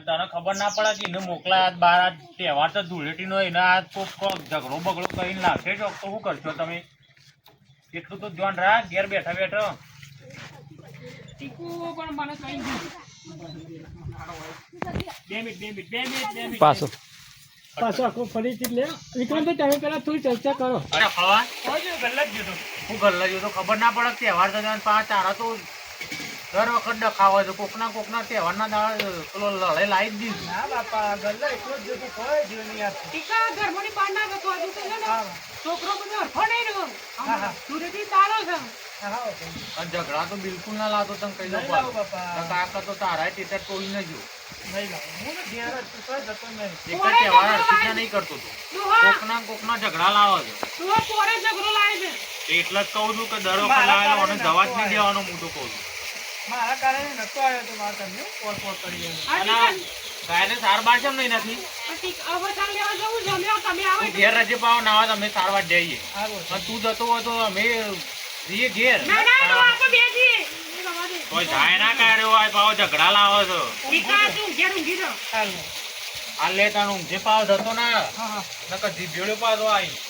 અને તને ખબર ના પડે કે એને મોકલાયા બાર આ તહેવાર તો ધૂળેટીનો એને આ કોક કોક ઝઘડો બગડો કરીને નાખે છો તો શું કરશો તમે? એટલું તો ધ્યાન રાખ ઘેર બેઠા બેઠો. પણ મને કઈ મિનિટ મિનિટ બે મિનિટ બે મિનિટ. પાછો. પાછો આખો ફરીથી લે. વિક્રમભાઈ તમે પેલા થોડી ચર્ચા કરો. અરે જો ગલ્લા જ ગયો હું ગલ્લા જો તો ખબર ના પડે તહેવાર દરમિયાન પાંચ તારા તો દર વખત ડખા હોય તો કોકના કોકના તહેવારના દાડા પેલો લડાઈ લાવી જ દીધું. ના બાપા ગલ્લા એટલો જ જોતો કોઈ જીવ નહીં આપતો ટીકા ઘરમાંની બહાર ના જતો હજુ તો ને છોકરો બધો હરખો નહીં રહ્યો. સુરેથી તારો છે. ઝઘડા તો બિલકુલ ના લાતો તમે કહી દો બાપા. કાકા તો તારા ટીચર તોડી ન જો નહીં લાવું. હું ને ઘેર જ છું, કોઈ જતો એક જ તહેવાર હરખીતના નહીં કરતો તું. ડોહા કોકના કોકના ઝઘડા લાવે છે. ડોહા પોરે ઝઘડો લાવે છે? એટલે જ કહું છું કે દર વખત લાવેલો અને દવા જ નહીં દેવાનો તો કહું છું. મારા કારણે નતો આવ્યો તો મારા તમને પોર પોર કરી એનો. આ અને ટીકા ગાયને સાર કેમ નહીં નથી? આ ટીકા હવે ચાલ લેવા જવું છે અમે તમે આવો તું ઘેર રજે પાવ ના આવે અમે સારવાર જઈએ. છે. અને તું જતો હોય તો અમે જઈએ ઘેર. કોઈ જાય ના કર્યો હોય પાવ ઝઘડા લાવો છો. આ લેતા તાનું જે. પાવ થતો ના. જીભેડો પાછો આવી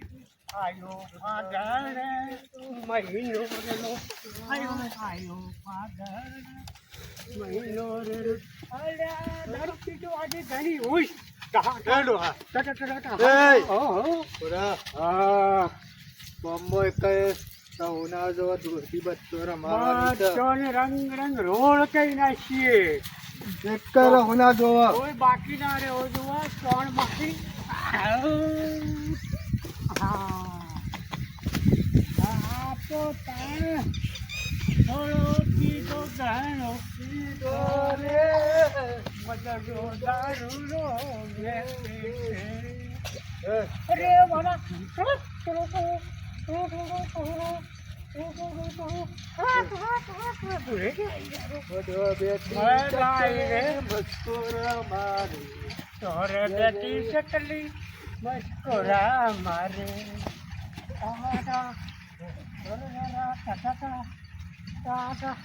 આયો ફાગણ મહિનો રેલો આયો આયો ફાગણ મહિનો રેલો. અલ્યા દારૂ પીધો આજે ઘણી હોઈશ ટા ટાડો હા. ટા ટા ટા એય! ઓહો પૂરા હા. બોમ્બો એક સૌના જો દૂરથી બચ્ચો રમાવાનું બચ્ચોને રંગ રંગ રોળ કઈ નાખીએ. એક કર હુના જોવા. કોઈ બાકી ના રે ઓ જોવા ત્રણ બાકી આવ. હા આ તો તારે થોડો કીધો ઘણો કીધો રે મદદો દારૂ રે અરે મારા મસ્કોર મારી તોરે બેટી શકલી મસ્કોરા મારે આડા દરરા ટટા ટાટા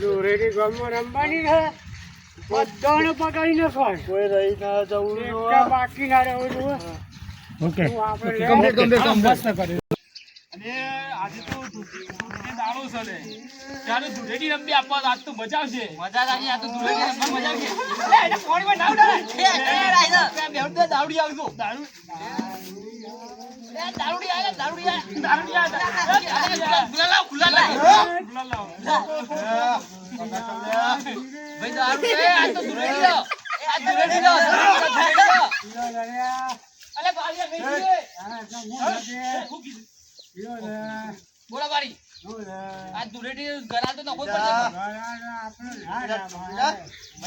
લોરેની ગમો રમવાની કોઈ રહી ના જવું બાકી ના રહેવું જોઈએ આવશે બોલા બારી આ ધૂળેટી ઘરા તો નખો મજા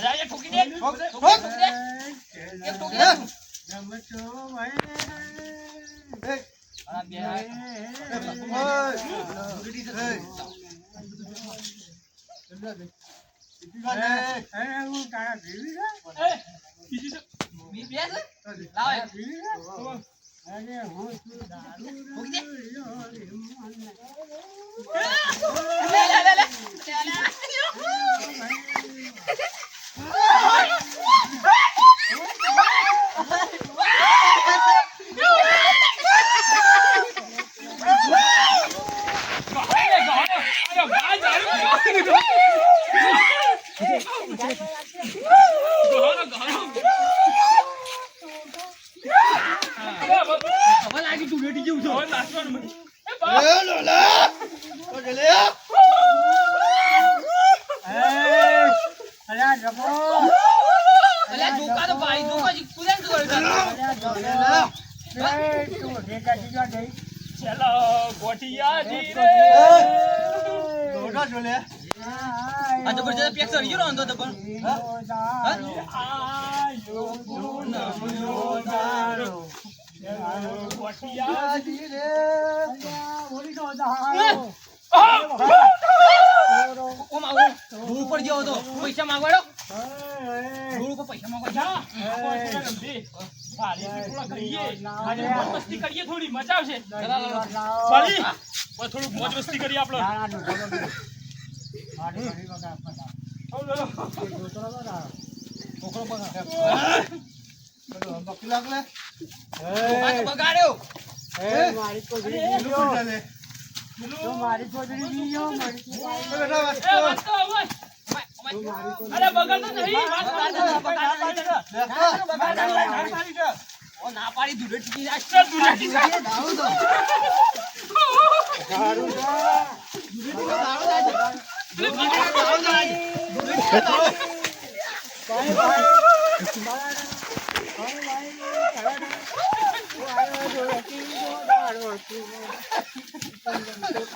આવે ઠોકી દે. ઠોકી દે, ઠોકી દે. એક ઠોકી દે તું. એ, ખબર લાગી તું રેડી જેવું છો. એ. એ લોલા ધોકા તો પણ! ઉપર ગયો હતો પૈસા માંગવાડો. ધૂળ ઉપર પૈસા માંગવા રીતે થોડા. મોજ થોડી આવશે. થોડુંક મોજ મસ્તી કરીએ આપણે ના, ના, બગાડ્યો મારી કોથળી બીજો. તો મારી કોથળી બીજો, મારી કોથળી- એ, વાત તો હવે. તો મારી કોથળી અરે બગાડતો નહીં, વાત તો ના પાડી ધૂળે ટીકી જાય ચાલ, દુરાટી સાહેબ. સારું છે. ભાઈ, ભાઈ. મારા- ભાઈ, ભાઈ, ખરા ઓ આવ્યો જો રચી જો દાડો ચૂનો. બાપા બોલશી હવે હો બોલતા લે, હેડ. મારા મો એક તાર ધૂળેટી આવે આ ભાઈને બે તારે દુરાટી છે. જો દાડો અલે, રોજ બોલશો ને હો બે. એવું બોલતા બાપુ અરે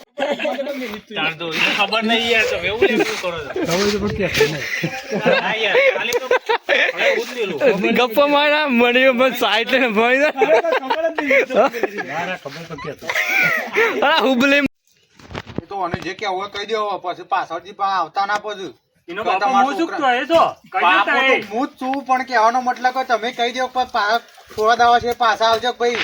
તાર તો એને ખબર નહીં યાર તમે એવું લેવું કરો છો? હા યાર ખાલી તો હવે એવું જ ગપ્પા મારા મને મત સાઈડ ને ભાઈ અરે હુબલી એ તો અને જે કેવું હોય કહી દેવો પછી પાછળથી પા આવતા ના પછી. એનો કે હું શું છોકરા- કહે બાપો તો હું જ છું પણ કહેવાનો મતલબ કે તમે કહી દો પણ પા- થોડા દાવા છે પાછા આવજો ભાઈ.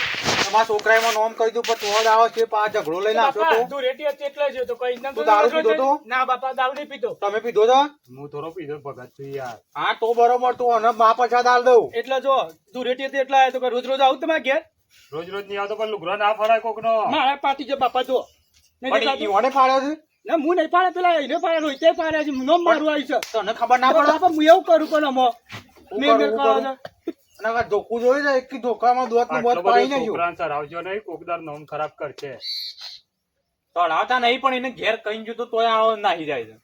તમારા છોકરાએ મને નોમ કહી દઉં પણ થોડા આવો છે પા ઝઘડો લઈને આવશો તો. તો રેટી હતી એટલે જ તો કઈ નામ તું તો દારૂ પીધો તો? ના બાપા દારૂ નહીં પીતો તમે પીધો તો? હું થોડો પીધો ભગત છું યાર. હા તો બરોબર તું અને મા પછાત દાલ દઉં. એટલે જો દુરેટી હતી એટલે આયો તો રોજ રોજ આવું તમારે ઘેર? રોજ રોજ નહીં આવતો પણ લુગરો ના ફરાય કોક નો મારા પાટી છે બાપા જો દેખાતું? ફાડ્યો છે? ના હું નહીં પાડે પેલા એને પાડે રોહિતે પાડે છે નો મારું આવી છે. તને ખબર ના પડે? બાપા હું એવું કરું પણ અમો મેં મેં કહો કરું. છો. અને આ ધોકું જોયું છે એક ધોકામાં દોતનું બોત પડી નહીં ગયું. સરાવજો નહીં કોકદાર નોમ ખરાબ કરશે. તળાવતા નહીં પણ એને ઘેર કઈ ગયું તોય આવો નાહી જાય છે.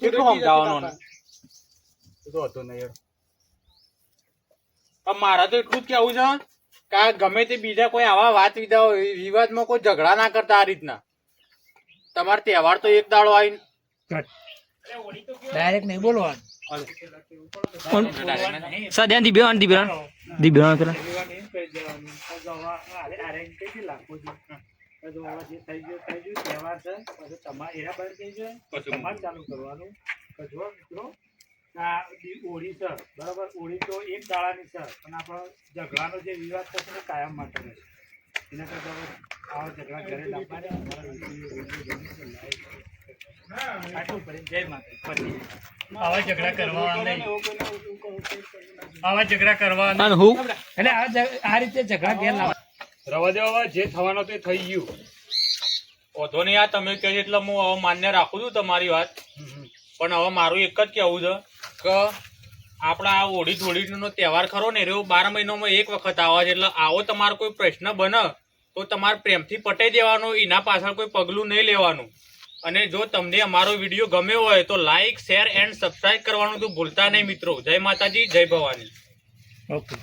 કેટલું દુરેટી હતી સમજાવવાનું? બાપા. તો હતો નહીં પણ મારે તો એટલું જ કેવું છે કે ગમે તે બીજા કોઈ આવા વાત વિધા વિવાદમાં કોઈ ઝઘડા ના કરતા આ રીતના. તમારો તહેવાર તો એક દાડો આવીને. ડાયરેક્ટ નહીં બોલવાનું. સદ્યા દીબેવાન દીબેવાન દીબેવાન પેલા ચાલુ કરવાનું જો મિત્રો ઓળી છે બરાબર ઓળી તો એક દાડાની સર પણ આપણો ઝઘડાનો જે વિવાદ થશે ને કાયમ માટે એના કરતા આવા ઝઘડા ઘરે લાવવાના અમારા વીડિયો વીડિયો ગમે તો like કરો. આટલું કરીને જય માતા આવા ઝઘડા કરવા નહીં આવા ઝઘડા કરવા અને હું? એટલે આ આ રીતે ઝઘડા ઘેર લાવ. રવા દો જે થવાનો તે થઈ ગયું. વધો નહીં આ તમે કહે એટલે હું હવે માન્ય રાખું છું તમારી વાત. પણ હવે મારું એક જ કહેવું છે કે આપણા આ ઓળી ધોળીનો તહેવાર ખરો ને રહ્યો બાર મહિનામાં એક વખત આવે છે. એટલે આવો તમારો કોઈ પ્રશ્ન બને તો તમારે પ્રેમથી પટાઈ દેવાનો એના પાછળ કોઈ પગલું નહીં લેવાનું. અને જો તમને અમારો વીડિયો ગમ્યો હોય તો લાઈક શેર એન્ડ સબસ્ક્રાઇબ કરવાનું તો ભૂલતા નહીં મિત્રો. જય માતાજી, જય ભવાની. ઓકે